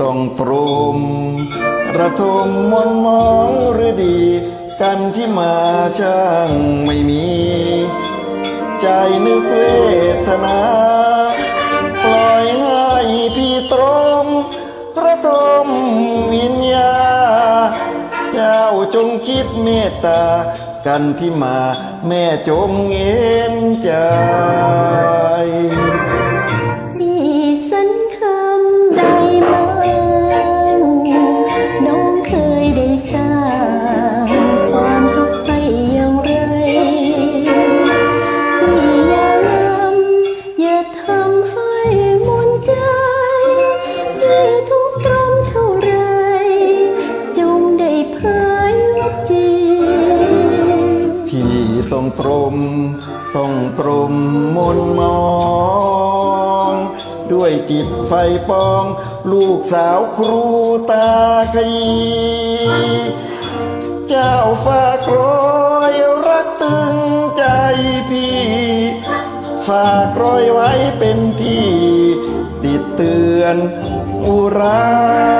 ต้องตระทมมนมองหรือดี กันที่มาช่างไม่มี ใจนึกเวทนา ปล่อยให้พี่ตรม ระทมวิญญา เจ้าจงคิดเมตตา กันที่มาแม่จงเอ็นใจ ต้องตรม ต้องตรมมนมอง ด้วยจิตไฟปอง ลูกสาวครูตาขยีเจ้าฝากรอยรักตึงใจพี่ ฝากรอยไว้เป็นที่ ติดเตือนอุรา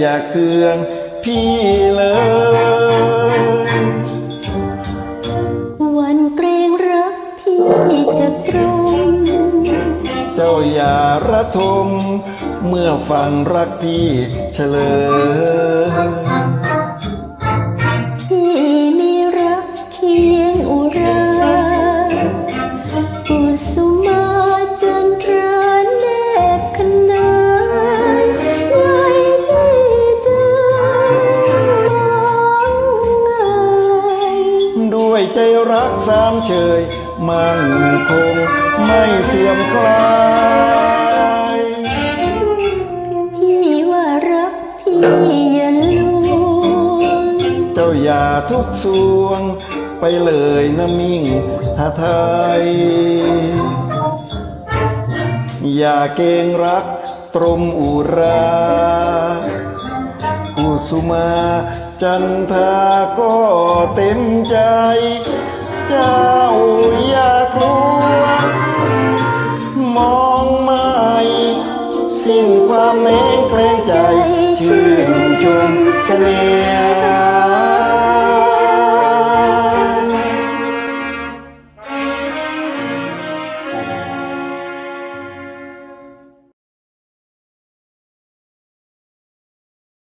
อย่าเคืองพี่เลยวันเกรงรักพี่จะตรงเจ้าอย่าระทม เมื่อฟังรักพี่เฉลย ใจรักสามเชยมั่นคงไม่เสื่อมคลายพี่ว่ารักพี่อย่าลวงเจ้าอย่าทุกสวง ไปเลยนะมิ่งหาไทย อย่าเกรงรักตรมอุรากุสุมา จันทาก็เต็มใจ เจ้าอยากลัว มองไม่สิ้นความเม้งแคลงใจ ชื่นชมเสน่ห์